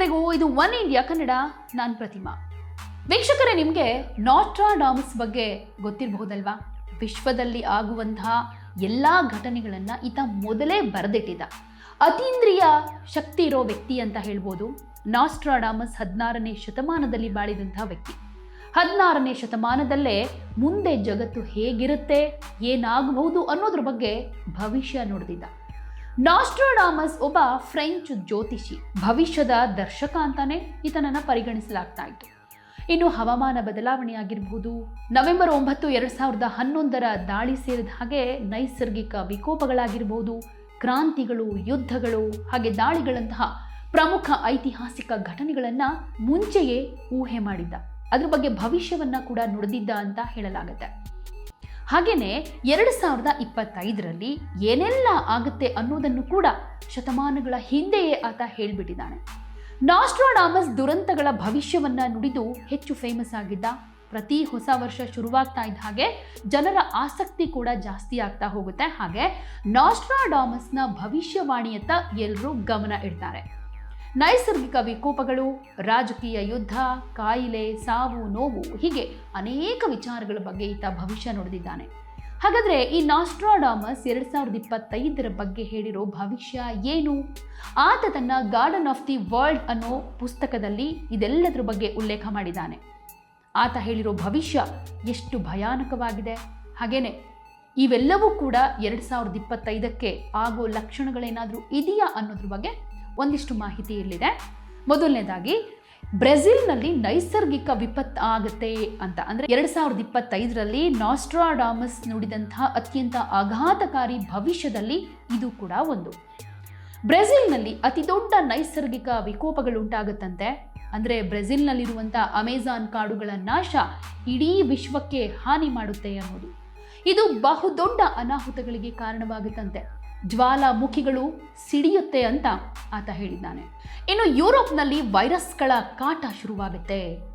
ಎಲ್ರಿಗೂ ಇದು one India Kannada, ನಾನು ಪ್ರತಿಮಾ. ವೀಕ್ಷಕರೇ, ನಿಮಗೆ ನಾಟ್ರಾಡಾಮಸ್ ಬಗ್ಗೆ ಗೊತ್ತಿರಬಹುದಲ್ವಾ? ವಿಶ್ವದಲ್ಲಿ ಆಗುವಂತಹ ಎಲ್ಲ ಘಟನೆಗಳನ್ನು ಈತ ಮೊದಲೇ ಬರೆದಿಟ್ಟಿದ್ದ. ಅತೀಂದ್ರಿಯ ಶಕ್ತಿ ಇರೋ ವ್ಯಕ್ತಿ ಅಂತ ಹೇಳ್ಬೋದು. ನಾಸ್ಟ್ರಾಡಾಮಸ್ ಹದಿನಾರನೇ ಶತಮಾನದಲ್ಲಿ ಬಾಳಿದಂತಹ ವ್ಯಕ್ತಿ. ಹದಿನಾರನೇ ಶತಮಾನದಲ್ಲೇ ಮುಂದೆ ಜಗತ್ತು ಹೇಗಿರುತ್ತೆ, ಏನಾಗಬಹುದು ಅನ್ನೋದ್ರ ಬಗ್ಗೆ ಭವಿಷ್ಯ ನುಡಿದಿದ್ದ. ನಾಸ್ಟ್ರೋಡಾಮಸ್ ಒಬ್ಬ ಫ್ರೆಂಚ್ ಜ್ಯೋತಿಷಿ. ಭವಿಷ್ಯದ ದರ್ಶಕ ಅಂತಾನೆ ಈತನನ್ನು ಪರಿಗಣಿಸಲಾಗ್ತಾ ಇತ್ತು ಇನ್ನು ಹವಾಮಾನ ಬದಲಾವಣೆ ಆಗಿರಬಹುದು ನವೆಂಬರ್ ಒಂಬತ್ತು, ಎರಡು ಸಾವಿರದ ಹನ್ನೊಂದರ ದಾಳಿ ಸೇರಿದ ಹಾಗೆ ನೈಸರ್ಗಿಕ ವಿಕೋಪಗಳಾಗಿರಬಹುದು. ಕ್ರಾಂತಿಗಳು, ಯುದ್ಧಗಳು ಹಾಗೆ ದಾಳಿಗಳಂತಹ ಪ್ರಮುಖ ಐತಿಹಾಸಿಕ ಘಟನೆಗಳನ್ನು ಮುಂಚೆಯೇ ಊಹೆ ಮಾಡಿದ್ದ. ಅದ್ರ ಬಗ್ಗೆ ಭವಿಷ್ಯವನ್ನ ಕೂಡ ನುಡಿದಿದ್ದ ಅಂತ ಹೇಳಲಾಗುತ್ತೆ. ಹಾಗೇನೆ ಎರಡು ಸಾವಿರದ ಇಪ್ಪತ್ತೈದರಲ್ಲಿ ಏನೆಲ್ಲ ಆಗುತ್ತೆ ಅನ್ನೋದನ್ನು ಕೂಡ ಶತಮಾನಗಳ ಹಿಂದೆಯೇ ಆತ ಹೇಳಿಬಿಟ್ಟಿದ್ದಾನೆ. ನಾಸ್ಟ್ರೋಡಾಮಸ್ ದುರಂತಗಳ ಭವಿಷ್ಯವನ್ನು ನುಡಿದು ಹೆಚ್ಚು ಫೇಮಸ್ ಆಗಿದ್ದ, ಪ್ರತಿ ಹೊಸ ವರ್ಷ ಶುರುವಾಗ್ತಾ ಇದ್ದ ಹಾಗೆ ಜನರ ಆಸಕ್ತಿ ಕೂಡ ಜಾಸ್ತಿ ಆಗ್ತಾ ಹೋಗುತ್ತೆ. ಹಾಗೆ ನಾಸ್ಟ್ರಾಡಾಮಸ್ನ ಭವಿಷ್ಯವಾಣಿಯತ್ತ ಎಲ್ಲರೂ ಗಮನ ಇಡ್ತಾರೆ. ನೈಸರ್ಗಿಕ ವಿಕೋಪಗಳು, ರಾಜಕೀಯ ಯುದ್ಧ, ಕಾಯಿಲೆ, ಸಾವು, ನೋವು ಹೀಗೆ ಅನೇಕ ವಿಚಾರಗಳ ಬಗ್ಗೆ ಈತ ಭವಿಷ್ಯ ನುಡಿದಿದ್ದಾನೆ. ಹಾಗಾದರೆ ಈ ನಾಸ್ಟ್ರಾಡಾಮಸ್ ಎರಡು ಸಾವಿರದ ಇಪ್ಪತ್ತೈದರ ಬಗ್ಗೆ ಹೇಳಿರೋ ಭವಿಷ್ಯ ಏನು? ಆತ ತನ್ನ ಗಾರ್ಡನ್ ಆಫ್ ದಿ ವರ್ಲ್ಡ್ ಅನ್ನೋ ಪುಸ್ತಕದಲ್ಲಿ ಇದೆಲ್ಲದರ ಬಗ್ಗೆ ಉಲ್ಲೇಖ ಮಾಡಿದ್ದಾನೆ. ಆತ ಹೇಳಿರೋ ಭವಿಷ್ಯ ಎಷ್ಟು ಭಯಾನಕವಾಗಿದೆ. ಹಾಗೇನೆ, ಇವೆಲ್ಲವೂ ಕೂಡ ಎರಡು ಸಾವಿರದ ಇಪ್ಪತ್ತೈದಕ್ಕೆ ಆಗೋ ಲಕ್ಷಣಗಳೇನಾದರೂ ಇದೆಯಾ ಅನ್ನೋದ್ರ ಬಗ್ಗೆ ಒಂದಿಷ್ಟು ಮಾಹಿತಿ ಇಲ್ಲಿದೆ. ಮೊದಲನೇದಾಗಿ, ಬ್ರೆಜಿಲ್ನಲ್ಲಿ ನೈಸರ್ಗಿಕ ವಿಪತ್ತು ಆಗುತ್ತೆ ಅಂತ. ಅಂದರೆ ಎರಡು ಸಾವಿರದ ಇಪ್ಪತ್ತೈದರಲ್ಲಿ ನಾಸ್ಟ್ರಾಡಾಮಸ್ ನುಡಿದಂತಹ ಅತ್ಯಂತ ಆಘಾತಕಾರಿ ಭವಿಷ್ಯದಲ್ಲಿ ಇದು ಕೂಡ ಒಂದು. ಬ್ರೆಜಿಲ್ನಲ್ಲಿ ಅತಿ ದೊಡ್ಡ ನೈಸರ್ಗಿಕ ವಿಕೋಪಗಳುಂಟಾಗುತ್ತಂತೆ ಅಂದರೆ ಬ್ರೆಜಿಲ್ನಲ್ಲಿರುವಂಥ ಅಮೆಜಾನ್ ಕಾಡುಗಳ ನಾಶ ಇಡೀ ವಿಶ್ವಕ್ಕೆ ಹಾನಿ ಮಾಡುತ್ತೆ ಅನ್ನೋದು. ಇದು ಬಹುದೊಡ್ಡ ಅನಾಹುತಗಳಿಗೆ ಕಾರಣವಾಗುತ್ತಂತೆ. ಜ್ವಾಲಾಮುಖಿಗಳು ಸಿಡಿಯುತ್ತೆ ಅಂತ ಆತ ಹೇಳಿದ್ದಾನೆ. ಇನ್ನು ಯುರೋಪ್ನಲ್ಲಿ ವೈರಸ್ಗಳ ಕಾಟ ಶುರುವಾಗುತ್ತೆ.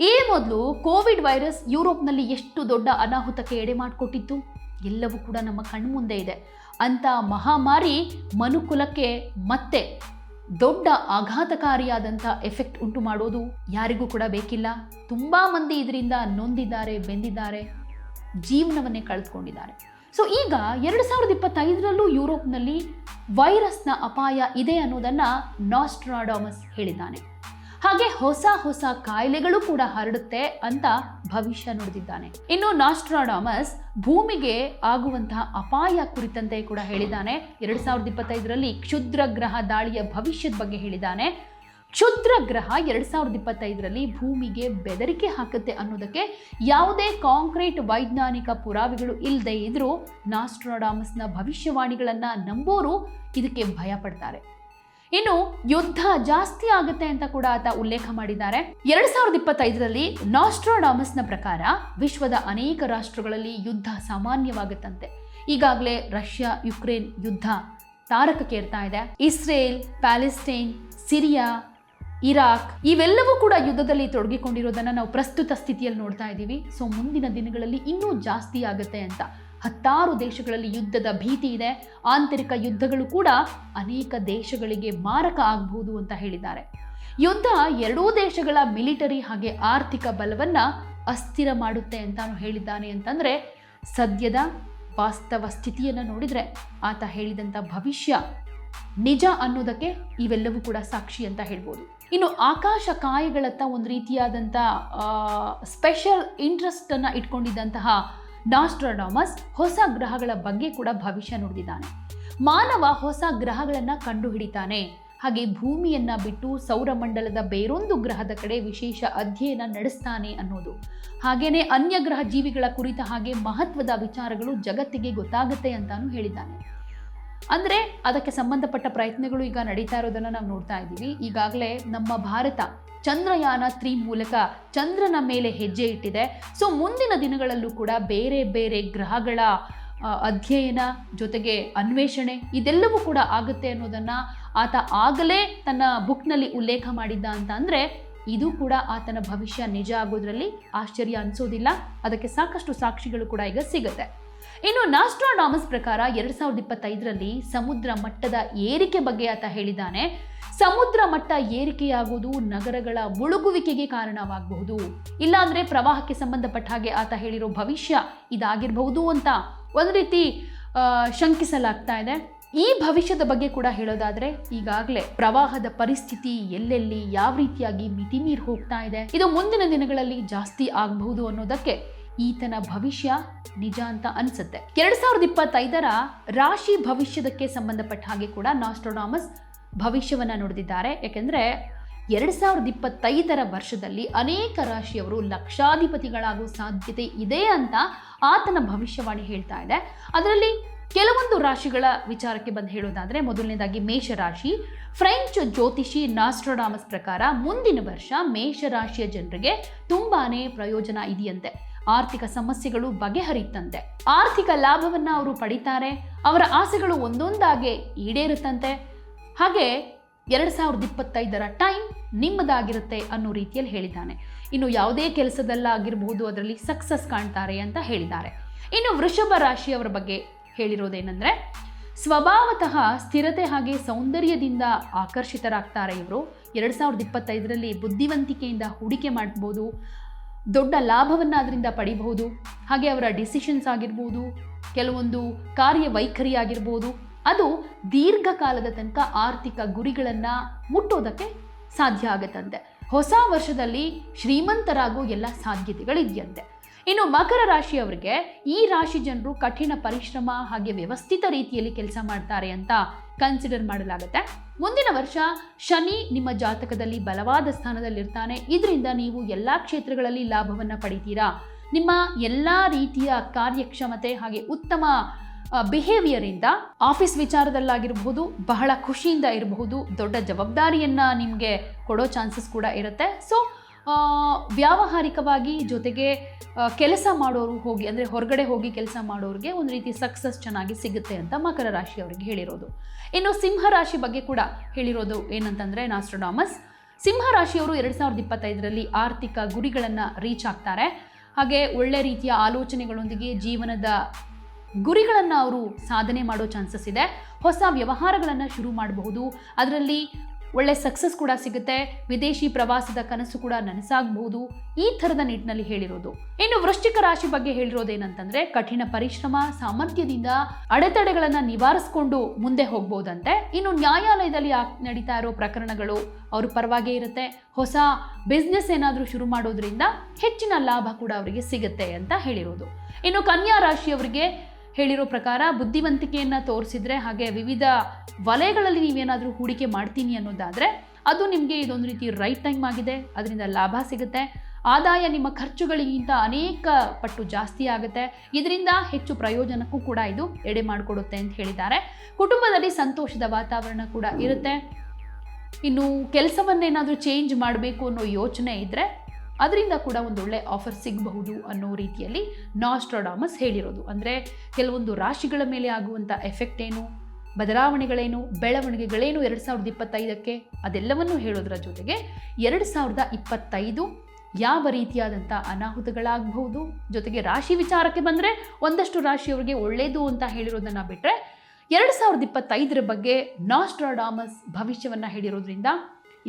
ಈ ಮೊದಲು ಕೋವಿಡ್ ವೈರಸ್ ಯುರೋಪ್ನಲ್ಲಿ ಎಷ್ಟು ದೊಡ್ಡ ಅನಾಹುತಕ್ಕೆ ಎಡೆ ಮಾಡಿಕೊಟ್ಟಿತ್ತು? ಎಲ್ಲವೂ ಕೂಡ ನಮ್ಮ ಕಣ್ಮುಂದೆ ಇದೆ. ಅಂತ ಮಹಾಮಾರಿ ಮನುಕುಲಕ್ಕೆ ಮತ್ತೆ ದೊಡ್ಡ ಆಘಾತಕಾರಿಯಾದಂಥ ಎಫೆಕ್ಟ್ ಉಂಟು ಮಾಡೋದು ಯಾರಿಗೂ ಕೂಡ ಬೇಕಿಲ್ಲ. ತುಂಬ ಮಂದಿ ಇದರಿಂದ ನೊಂದಿದ್ದಾರೆ, ಬೆಂದಿದ್ದಾರೆ, ಜೀವನವನ್ನೇ ಕಳೆದುಕೊಂಡಿದ್ದಾರೆ. ಸೊ ಈಗ ಎರಡು ಸಾವಿರದ ಇಪ್ಪತ್ತೈದರಲ್ಲೂ ಯುರೋಪ್ನಲ್ಲಿ ವೈರಸ್ನ ಅಪಾಯ ಇದೆ ಅನ್ನೋದನ್ನು ನಾಸ್ಟ್ರಾಡಾಮಸ್ ಹೇಳಿದ್ದಾನೆ. ಹಾಗೆ ಹೊಸ ಹೊಸ ಕಾಯಿಲೆಗಳು ಕೂಡ ಹರಡುತ್ತೆ ಅಂತ ಭವಿಷ್ಯ ನುಡಿದಿದ್ದಾನೆ. ಇನ್ನು ನಾಸ್ಟ್ರಾಡಾಮಸ್ ಭೂಮಿಗೆ ಆಗುವಂತಹ ಅಪಾಯ ಕುರಿತಂತೆ ಕೂಡ ಹೇಳಿದ್ದಾನೆ. ಎರಡು ಸಾವಿರದ ಇಪ್ಪತ್ತೈದರಲ್ಲಿ ಕ್ಷುದ್ರ ಗ್ರಹ ದಾಳಿಯ ಭವಿಷ್ಯದ ಬಗ್ಗೆ ಹೇಳಿದ್ದಾನೆ. ಕ್ಷುದ್ರ ಗ್ರಹ ಎರಡ್ ಸಾವಿರದ ಇಪ್ಪತ್ತೈದರಲ್ಲಿ ಭೂಮಿಗೆ ಬೆದರಿಕೆ ಹಾಕುತ್ತೆ ಅನ್ನೋದಕ್ಕೆ ಯಾವುದೇ ಕಾಂಕ್ರೀಟ್ ವೈಜ್ಞಾನಿಕ ಪುರಾವೆಗಳು ಇಲ್ಲದೆ ಇದ್ರೂ ನಾಸ್ಟ್ರಾಡಾಮಸ್ನ ಭವಿಷ್ಯವಾಣಿಗಳನ್ನು ನಂಬೋರು ಇದಕ್ಕೆ ಭಯ ಇನ್ನು ಯುದ್ಧ ಜಾಸ್ತಿ ಆಗುತ್ತೆ ಅಂತ ಕೂಡ ಆತ ಉಲ್ಲೇಖ ಮಾಡಿದ್ದಾರೆ. ಎರಡ್ ಸಾವಿರದ ಇಪ್ಪತ್ತೈದರಲ್ಲಿ ನಾಸ್ಟ್ರೋಡಾಮಸ್ನ ಪ್ರಕಾರ ವಿಶ್ವದ ಅನೇಕ ರಾಷ್ಟ್ರಗಳಲ್ಲಿ ಯುದ್ಧ ಸಾಮಾನ್ಯವಾಗುತ್ತಂತೆ. ಈಗಾಗಲೇ ರಷ್ಯಾ, ಯುಕ್ರೇನ್ ಯುದ್ಧ ತಾರಕಕ್ಕೇರ್ತಾ ಇದೆ. ಇಸ್ರೇಲ್, ಪ್ಯಾಲೆಸ್ಟೈನ್, ಸಿರಿಯಾ ಇರಾಕ್ ಇವೆಲ್ಲವೂ ಕೂಡ ಯುದ್ಧದಲ್ಲಿ ತೊಡಗಿಕೊಂಡಿರೋದನ್ನ ನಾವು ಪ್ರಸ್ತುತ ಸ್ಥಿತಿಯಲ್ಲಿ ನೋಡ್ತಾ ಇದ್ದೀವಿ. ಸೊ ಮುಂದಿನ ದಿನಗಳಲ್ಲಿ ಇನ್ನೂ ಜಾಸ್ತಿ ಆಗುತ್ತೆ ಅಂತ ಹತ್ತಾರು ದೇಶಗಳಲ್ಲಿ ಯುದ್ಧದ ಭೀತಿ ಇದೆ. ಆಂತರಿಕ ಯುದ್ಧಗಳು ಕೂಡ ಅನೇಕ ದೇಶಗಳಿಗೆ ಮಾರಕ ಆಗಬಹುದು ಅಂತ ಹೇಳಿದ್ದಾರೆ. ಯುದ್ಧ ಎರಡೂ ದೇಶಗಳ ಮಿಲಿಟರಿ ಹಾಗೆ ಆರ್ಥಿಕ ಬಲವನ್ನ ಅಸ್ಥಿರ ಮಾಡುತ್ತೆ ಅಂತಾನು ಹೇಳಿದ್ದಾನೆ ಅಂತಂದ್ರೆ, ಸದ್ಯದ ವಾಸ್ತವ ಸ್ಥಿತಿಯನ್ನು ನೋಡಿದರೆ ಆತ ಹೇಳಿದಂಥ ಭವಿಷ್ಯ ನಿಜ ಅನ್ನೋದಕ್ಕೆ ಇವೆಲ್ಲವೂ ಕೂಡ ಸಾಕ್ಷಿ ಅಂತ ಹೇಳ್ಬೋದು. ಇನ್ನು ಆಕಾಶ ಕಾಯಗಳತ್ತ ಒಂದು ರೀತಿಯಾದಂಥ ಸ್ಪೆಷಲ್ ಇಂಟ್ರೆಸ್ಟನ್ನು ಇಟ್ಕೊಂಡಿದ್ದಂತಹ ನಾಸ್ಟ್ರಾಡಾಮಸ್ ಹೊಸ ಗ್ರಹಗಳ ಬಗ್ಗೆ ಕೂಡ ಭವಿಷ್ಯ ನುಡಿದಿದ್ದಾನೆ. ಮಾನವ ಹೊಸ ಗ್ರಹಗಳನ್ನು ಕಂಡುಹಿಡಿತಾನೆ. ಹಾಗೆ ಭೂಮಿಯನ್ನು ಬಿಟ್ಟು ಸೌರಮಂಡಲದ ಬೇರೊಂದು ಗ್ರಹದ ಕಡೆ ವಿಶೇಷ ಅಧ್ಯಯನ ನಡೆಸ್ತಾನೆ ಅನ್ನೋದು. ಹಾಗೆಯೇ ಅನ್ಯ ಗ್ರಹ ಜೀವಿಗಳ ಕುರಿತ ಹಾಗೆ ಮಹತ್ವದ ವಿಚಾರಗಳು ಜಗತ್ತಿಗೆ ಗೊತ್ತಾಗುತ್ತೆ ಅಂತಾನು ಹೇಳಿದ್ದಾನೆ. ಅಂದ್ರೆ ಅದಕ್ಕೆ ಸಂಬಂಧಪಟ್ಟ ಪ್ರಯತ್ನಗಳು ಈಗ ನಡೀತಾ ಇರೋದನ್ನು ನಾವು ನೋಡ್ತಾ ಇದ್ದೀವಿ. ಈಗಾಗಲೇ ನಮ್ಮ ಭಾರತ ಚಂದ್ರಯಾನ ತ್ರೀ ಮೂಲಕ ಚಂದ್ರನ ಮೇಲೆ ಹೆಜ್ಜೆ ಇಟ್ಟಿದೆ. ಸೊ ಮುಂದಿನ ದಿನಗಳಲ್ಲೂ ಕೂಡ ಬೇರೆ ಬೇರೆ ಗ್ರಹಗಳ ಅಧ್ಯಯನ ಜೊತೆಗೆ ಅನ್ವೇಷಣೆ ಇದೆಲ್ಲವೂ ಕೂಡ ಆಗುತ್ತೆ ಅನ್ನೋದನ್ನು ಆತ ಆಗಲೇ ತನ್ನ ಬುಕ್ನಲ್ಲಿ ಉಲ್ಲೇಖ ಮಾಡಿದ್ದ ಅಂತ ಅಂದರೆ ಇದು ಕೂಡ ಆತನ ಭವಿಷ್ಯ ನಿಜ ಆಗೋದ್ರಲ್ಲಿ ಆಶ್ಚರ್ಯ ಅನಿಸೋದಿಲ್ಲ. ಅದಕ್ಕೆ ಸಾಕಷ್ಟು ಸಾಕ್ಷಿಗಳು ಕೂಡ ಈಗ ಸಿಗುತ್ತೆ. ಇನ್ನು ನಾಸ್ಟ್ರಾಡಾಮಸ್ ಪ್ರಕಾರ ಎರಡ್ ಸಾವಿರದ ಇಪ್ಪತ್ತೈದರಲ್ಲಿ ಸಮುದ್ರ ಮಟ್ಟದ ಏರಿಕೆ ಬಗ್ಗೆ ಆತ ಹೇಳಿದ್ದಾನೆ. ಸಮುದ್ರ ಮಟ್ಟ ಏರಿಕೆಯಾಗುವುದು ನಗರಗಳ ಮುಳುಗುವಿಕೆಗೆ ಕಾರಣವಾಗಬಹುದು. ಇಲ್ಲಾಂದ್ರೆ ಪ್ರವಾಹಕ್ಕೆ ಸಂಬಂಧಪಟ್ಟ ಹಾಗೆ ಆತ ಹೇಳಿರೋ ಭವಿಷ್ಯ ಇದಾಗಿರಬಹುದು ಅಂತ ಒಂದು ರೀತಿ ಶಂಕಿಸಲಾಗ್ತಾ ಇದೆ. ಈ ಭವಿಷ್ಯದ ಬಗ್ಗೆ ಕೂಡ ಹೇಳೋದಾದ್ರೆ ಈಗಾಗಲೇ ಪ್ರವಾಹದ ಪರಿಸ್ಥಿತಿ ಎಲ್ಲೆಲ್ಲಿ ಯಾವ ರೀತಿಯಾಗಿ ಮಿತಿಮೀರಿ ಹೋಗ್ತಾ ಇದೆ, ಇದು ಮುಂದಿನ ದಿನಗಳಲ್ಲಿ ಜಾಸ್ತಿ ಆಗಬಹುದು ಅನ್ನೋದಕ್ಕೆ ಈತನ ಭವಿಷ್ಯ ನಿಜ ಅಂತ ಅನ್ಸುತ್ತೆ. ಎರಡ್ ಸಾವಿರದ ಇಪ್ಪತ್ತೈದರ ರಾಶಿ ಭವಿಷ್ಯದಕ್ಕೆ ಸಂಬಂಧಪಟ್ಟ ಹಾಗೆ ಕೂಡ ನಾಸ್ಟ್ರೋನಾಮಸ್ ಭವಿಷ್ಯವನ್ನ ನುಡಿದಿದ್ದಾರೆ ಯಾಕೆಂದ್ರೆ ಎರಡ್ ಸಾವಿರದ ಇಪ್ಪತ್ತೈದರ ವರ್ಷದಲ್ಲಿ ಅನೇಕ ರಾಶಿಯವರು ಲಕ್ಷಾಧಿಪತಿಗಳಾಗುವ ಸಾಧ್ಯತೆ ಇದೆ ಅಂತ ಆತನ ಭವಿಷ್ಯವಾಣಿ ಹೇಳ್ತಾ ಇದೆ. ಅದರಲ್ಲಿ ಕೆಲವೊಂದು ರಾಶಿಗಳ ವಿಚಾರಕ್ಕೆ ಬಂದು ಹೇಳೋದಾದ್ರೆ ಮೊದಲನೇದಾಗಿ ಮೇಷರಾಶಿ. ಫ್ರೆಂಚ್ ಜ್ಯೋತಿಷಿ ನಾಸ್ಟ್ರೋಡಾಮಸ್ ಪ್ರಕಾರ ಮುಂದಿನ ವರ್ಷ ಮೇಷರಾಶಿಯ ಜನರಿಗೆ ತುಂಬಾನೇ ಪ್ರಯೋಜನ ಇದೆಯಂತೆ. ಆರ್ಥಿಕ ಸಮಸ್ಯೆಗಳು ಬಗೆಹರಿಯುತ್ತಂತೆ ಆರ್ಥಿಕ ಲಾಭವನ್ನ ಅವರು ಪಡಿತಾರೆ, ಅವರ ಆಸೆಗಳು ಒಂದೊಂದಾಗೆ ಈಡೇರುತ್ತಂತೆ. ಹಾಗೆ ಎರಡು ಸಾವಿರದ ಇಪ್ಪತ್ತೈದರ ಟೈಮ್ ನಿಮ್ಮದಾಗಿರುತ್ತೆ ಅನ್ನೋ ರೀತಿಯಲ್ಲಿ ಹೇಳಿದ್ದಾನೆ. ಇನ್ನು ಯಾವುದೇ ಕೆಲಸದಲ್ಲಾಗಿರಬಹುದು ಅದರಲ್ಲಿ ಸಕ್ಸಸ್ ಕಾಣ್ತಾರೆ ಅಂತ ಹೇಳಿದ್ದಾರೆ. ಇನ್ನು ವೃಷಭ ರಾಶಿಯವರ ಬಗ್ಗೆ ಹೇಳಿರೋದೇನೆಂದ್ರೆ, ಸ್ವಭಾವತಃ ಸ್ಥಿರತೆ ಹಾಗೆ ಸೌಂದರ್ಯದಿಂದ ಆಕರ್ಷಿತರಾಗ್ತಾರೆ ಇವರು. ಎರಡು ಸಾವಿರದ ಇಪ್ಪತ್ತೈದರಲ್ಲಿ ಬುದ್ಧಿವಂತಿಕೆಯಿಂದ ಹೂಡಿಕೆ ಮಾಡ್ಬೋದು ದೊಡ್ಡ ಲಾಭವನ್ನು ಅದರಿಂದ ಪಡಿಬಹುದು. ಹಾಗೆ ಅವರ ಡಿಸಿಷನ್ಸ್ ಆಗಿರ್ಬೋದು, ಕೆಲವೊಂದು ಕಾರ್ಯವೈಖರಿ ಆಗಿರ್ಬೋದು ಅದು ದೀರ್ಘಕಾಲದ ತನಕ ಆರ್ಥಿಕ ಗುರಿಗಳನ್ನು ಮುಟ್ಟೋದಕ್ಕೆ ಸಾಧ್ಯ ಆಗುತ್ತಂತೆ. ಹೊಸ ವರ್ಷದಲ್ಲಿ ಶ್ರೀಮಂತರಾಗೋ ಎಲ್ಲ ಸಾಧ್ಯತೆಗಳಿದೆಯಂತೆ. ಇನ್ನು ಮಕರ ರಾಶಿಯವರಿಗೆ ಈ ರಾಶಿ ಜನರು ಕಠಿಣ ಪರಿಶ್ರಮ ಹಾಗೆ ವ್ಯವಸ್ಥಿತ ರೀತಿಯಲ್ಲಿ ಕೆಲಸ ಮಾಡ್ತಾರೆ ಅಂತ ಕನ್ಸಿಡರ್ ಮಾಡಲಾಗುತ್ತೆ. ಮುಂದಿನ ವರ್ಷ ಶನಿ ನಿಮ್ಮ ಜಾತಕದಲ್ಲಿ ಬಲವಾದ ಸ್ಥಾನದಲ್ಲಿರ್ತಾನೆ. ಇದರಿಂದ ನೀವು ಎಲ್ಲ ಕ್ಷೇತ್ರಗಳಲ್ಲಿ ಲಾಭವನ್ನು ಪಡಿತೀರಾ. ನಿಮ್ಮ ಎಲ್ಲ ರೀತಿಯ ಕಾರ್ಯಕ್ಷಮತೆ ಹಾಗೆ ಉತ್ತಮ ಬಿಹೇವಿಯರಿಂದ ಆಫೀಸ್ ವಿಚಾರದಲ್ಲಾಗಿರಬಹುದು, ಬಹಳ ಖುಷಿಯಿಂದ ಇರಬಹುದು, ದೊಡ್ಡ ಜವಾಬ್ದಾರಿಯನ್ನು ನಿಮಗೆ ಕೊಡೋ ಚಾನ್ಸಸ್ ಕೂಡ ಇರುತ್ತೆ. ಸೊ ವ್ಯಾವಹಾರಿಕವಾಗಿ ಜೊತೆಗೆ ಕೆಲಸ ಮಾಡೋರು ಹೋಗಿ, ಅಂದರೆ ಹೊರಗಡೆ ಹೋಗಿ ಕೆಲಸ ಮಾಡೋರಿಗೆ ಒಂದು ರೀತಿ ಸಕ್ಸಸ್ ಚೆನ್ನಾಗಿ ಸಿಗುತ್ತೆ ಅಂತ ಮಕರ ರಾಶಿ ಅವರಿಗೆ ಹೇಳಿರೋದು. ಇನ್ನು ಸಿಂಹ ರಾಶಿ ಬಗ್ಗೆ ಕೂಡ ಹೇಳಿರೋದು ಏನಂತಂದರೆ ನಾಸ್ಟ್ರೋಡಾಮಸ್ ಸಿಂಹ ರಾಶಿಯವರು ಎರಡು ಸಾವಿರದ ಇಪ್ಪತ್ತೈದರಲ್ಲಿ ಆರ್ಥಿಕ ಗುರಿಗಳನ್ನು ರೀಚ್ ಆಗ್ತಾರೆ. ಹಾಗೆ ಒಳ್ಳೆ ರೀತಿಯ ಆಲೋಚನೆಗಳೊಂದಿಗೆ ಜೀವನದ ಗುರಿಗಳನ್ನು ಅವರು ಸಾಧನೆ ಮಾಡೋ ಚಾನ್ಸಸ್ ಇದೆ. ಹೊಸ ವ್ಯವಹಾರಗಳನ್ನು ಶುರು ಮಾಡಬಹುದು. ಅದರಲ್ಲಿ ಒಳ್ಳೆ ಸಕ್ಸಸ್ ಕೂಡ ಸಿಗುತ್ತೆ, ವಿದೇಶಿ ಪ್ರವಾಸದ ಕನಸು ಕೂಡ ನನಸಾಗಬಹುದು ಈ ಥರದ ನಿಟ್ಟಿನಲ್ಲಿ ಹೇಳಿರೋದು. ಇನ್ನು ವೃಶ್ಚಿಕ ರಾಶಿ ಬಗ್ಗೆ ಹೇಳಿರೋದೇನಂತಂದ್ರೆ, ಕಠಿಣ ಪರಿಶ್ರಮ, ಸಾಮರ್ಥ್ಯದಿಂದ ಅಡೆತಡೆಗಳನ್ನು ನಿವಾರಿಸಿಕೊಂಡು ಮುಂದೆ ಹೋಗ್ಬೋದಂತೆ. ಇನ್ನು ನ್ಯಾಯಾಲಯದಲ್ಲಿ ನಡೀತಾ ಇರೋ ಪ್ರಕರಣಗಳು, ಅವ್ರ ಪರವಾಗೇ ಇರುತ್ತೆ. ಹೊಸ ಬಿಸ್ನೆಸ್ ಏನಾದರೂ ಶುರು ಮಾಡೋದ್ರಿಂದ ಹೆಚ್ಚಿನ ಲಾಭ ಕೂಡ ಅವರಿಗೆ ಸಿಗುತ್ತೆ ಅಂತ ಹೇಳಿರೋದು. ಇನ್ನು ಕನ್ಯಾ ರಾಶಿಯವರಿಗೆ ಹೇಳಿರೋ ಪ್ರಕಾರ ಬುದ್ಧಿವಂತಿಕೆಯನ್ನು ತೋರಿಸಿದ್ರೆ ಹಾಗೆ ವಿವಿಧ ವಲಯಗಳಲ್ಲಿ ನೀವೇನಾದರೂ ಹೂಡಿಕೆ ಮಾಡ್ತೀನಿ ಅನ್ನೋದಾದರೆ ಅದು ನಿಮಗೆ ಇದೊಂದು ರೀತಿ ರೈಟ್ ಟೈಮ್ ಆಗಿದೆ, ಅದರಿಂದ ಲಾಭ ಸಿಗುತ್ತೆ. ಆದಾಯ ನಿಮ್ಮ ಖರ್ಚುಗಳಿಗಿಂತ ಅನೇಕ ಪಟ್ಟು ಜಾಸ್ತಿ ಆಗುತ್ತೆ. ಇದರಿಂದ ಹೆಚ್ಚು ಪ್ರಯೋಜನಕ್ಕೂ ಕೂಡ ಇದು ಎಡೆ ಮಾಡಿಕೊಡುತ್ತೆ ಅಂತ ಹೇಳಿದ್ದಾರೆ. ಕುಟುಂಬದಲ್ಲಿ ಸಂತೋಷದ ವಾತಾವರಣ ಕೂಡ ಇರುತ್ತೆ. ಇನ್ನು ಕೆಲಸವನ್ನೇನಾದರೂ ಚೇಂಜ್ ಮಾಡಬೇಕು ಅನ್ನೋ ಯೋಚನೆ ಇದ್ದರೆ ಅದರಿಂದ ಕೂಡ ಒಂದು ಒಳ್ಳೆ ಆಫರ್ ಸಿಗಬಹುದು ಅನ್ನೋ ರೀತಿಯಲ್ಲಿ ನಾಸ್ಟ್ರೋಡಾಮಸ್ ಹೇಳಿರೋದು. ಅಂದರೆ ಕೆಲವೊಂದು ರಾಶಿಗಳ ಮೇಲೆ ಆಗುವಂಥ ಎಫೆಕ್ಟ್ ಏನು, ಬದಲಾವಣೆಗಳೇನು, ಬೆಳವಣಿಗೆಗಳೇನು ಎರಡು ಸಾವಿರದ ಇಪ್ಪತ್ತೈದಕ್ಕೆ? ಅದೆಲ್ಲವನ್ನು ಹೇಳೋದರ ಜೊತೆಗೆ ಎರಡು ಸಾವಿರದ ಇಪ್ಪತ್ತೈದು ಯಾವ ರೀತಿಯಾದಂಥ ಅನಾಹುತಗಳಾಗಬಹುದು? ಜೊತೆಗೆ ರಾಶಿ ವಿಚಾರಕ್ಕೆ ಬಂದರೆ ಒಂದಷ್ಟು ರಾಶಿಯವರಿಗೆ ಒಳ್ಳೆಯದು ಅಂತ ಹೇಳಿರೋದನ್ನು ಬಿಟ್ಟರೆ ಎರಡು ಸಾವಿರದ ಇಪ್ಪತ್ತೈದರ ಬಗ್ಗೆ ನಾಸ್ಟ್ರಾಡಾಮಸ್ ಭವಿಷ್ಯವನ್ನು ಹೇಳಿರೋದ್ರಿಂದ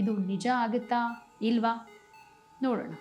ಇದು ನಿಜ ಆಗುತ್ತಾ ಇಲ್ವಾ? No, 呢